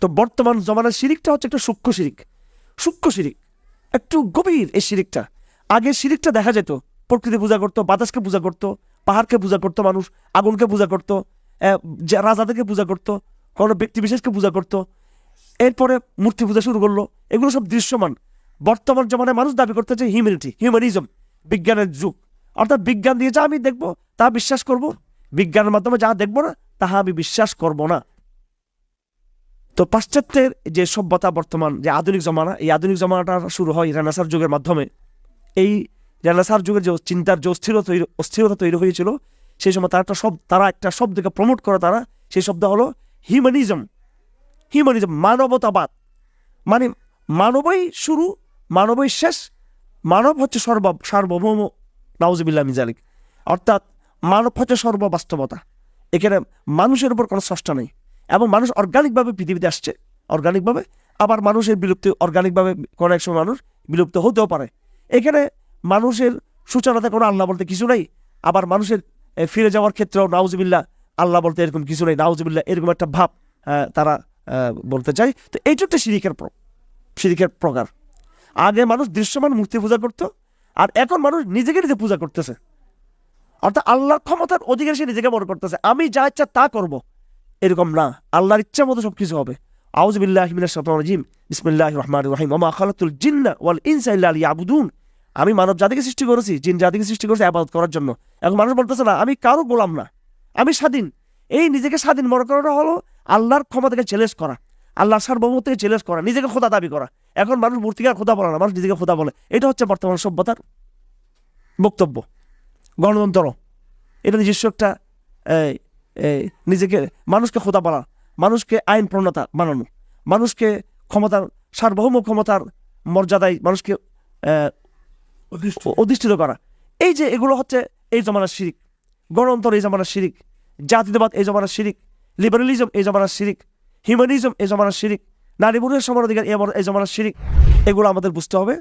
তো বর্তমান জমানার শিরিকটা হচ্ছে একটা সূক্ষ্ম শিরিক। সূক্ষ্ম শিরিক। একটু গভীর এই শিরিকটা। আগে শিরিকটা দেখা যেত। প্রকৃতি পূজা করতো, বাতাসকে পূজা করতো, পাহাড়কে পূজা করতো মানুষ, আগুনকে পূজা করতো রাজাদেরকে পূজা করতো, কোনো ব্যক্তি বিশেষকে পূজা করতো। এরপরে মূর্তি পূজা শুরু করল। এগুলো সব দৃশ্যমান। বর্তমান জমানায় মানুষ দাবি করতে চায় হিউম্যানিটি, হিউম্যানিজম, বিজ্ঞানের যুগ। অর্থাৎ বিজ্ঞান দিয়ে যা আমি দেখব, তা বিশ্বাস করব। বিজ্ঞানের মাধ্যমে যা দেখব না, তাহা আমি বিশ্বাস করব না। তো পাশ্চাত্যের যে সভ্যতা বর্তমান, যে আধুনিক জমানা, এই আধুনিক জমানাটা শুরু হয় রেনাসার যুগের মাধ্যমে। এই রেনাসার যুগের যে চিন্তার যে অস্থিরতা তৈরি অস্থিরতা তৈরি হয়েছিল, সেই সময় তারা একটা শব্দ, তারা একটা শব্দকে প্রমোট করে তারা, সেই শব্দ হলো হিউম্যানিজম হিউম্যানিজম মানবতাবাদ। মানে মানবই শুরু, মানবই শেষ, মানব হচ্ছে সর্ব, সার্বভৌম নাউজিবিল্লা মিজালিক অর্থাৎ মানব হচ্ছে সর্ববাস্তবতা। এখানে মানুষের উপর কোনো স্রষ্টা নেই। এবং মানুষ অর্গানিকভাবে পৃথিবীতে আসছে। অর্গানিকভাবে আবার মানুষের বিলুপ্তি অর্গানিকভাবে কোনো এক সময় মানুষ বিলুপ্ত হতেও পারে। এখানে মানুষের সূচনাতে কোনো আল্লাহ বলতে কিছু নেই, আবার মানুষের ফিরে যাওয়ার ক্ষেত্রেও নাউজিবিল্লা আল্লাহ বলতে এরকম কিছু নেই। নাউজিবিল্লা এরকম একটা ভাব তারা বলতে চায়। তো এইটা একটা প্র- শিরিকের প্রকার। আগে মানুষ দৃশ্যমান মূর্তি পূজা করতো, আর এখন মানুষ নিজেকে নিজে পূজা করতেছে। অর্থাৎ আল্লাহর ক্ষমতার অধিকার সে নিজেকে মনে করতেছে। আমি যা ইচ্ছা তা করব। এরকম না। আল্লাহর ইচ্ছা মতো সব কিছু হবে আউজবিল্লাহ রাজিম। বিসমিল্লাহির রহমানির রহিম। ওমা খালাতুল জিন্না ওয়াল ইনসা ইল্লা লিয়াবুদুন। আমি মানব জাতিকে সৃষ্টি করেছি, জিন জাতিকে সৃষ্টি করেছি আবাদত করার জন্য। এখন মানুষ বলতেছে না, আমি কারও গোলাম না। আমি স্বাধীন। এই নিজেকে স্বাধীন মনে করাটা হলো আল্লাহর ক্ষমতাকে চ্যালেঞ্জ করা। আল্লাহ আল্লাহর সার্বভৌমত্বকে চ্যালেঞ্জ করা। নিজেকে খোদা দাবি করা। এখন মানুষ মূর্তিকার খোদা বলে না, মানুষ নিজেকে খোদা বলে। এটা হচ্ছে বর্তমান সভ্যতার বক্তব্য। গণতন্ত্র। এটা নিজস্ব একটা নিজেকে মানুষকে খোদা বলা মানুষকে আইন প্রণতা বানানো মানুষকে ক্ষমতার সার্বভৌম ক্ষমতার মর্যাদায় মানুষকে অধিষ্ঠিত। করা। এই যে এগুলো হচ্ছে এই জমানার শিরিক গণতন্ত্র এই জমানার শিরিক জাতীয়তাবাদ এই জমানার শিরিক লিবারেলিজম এই জমানার শিরিক হিউম্যানিজম এই জমানার শিরিক নারী পুরুষের সমান অধিকার এই জমানার শিরিক এগুলো আমাদের বুঝতে হবে।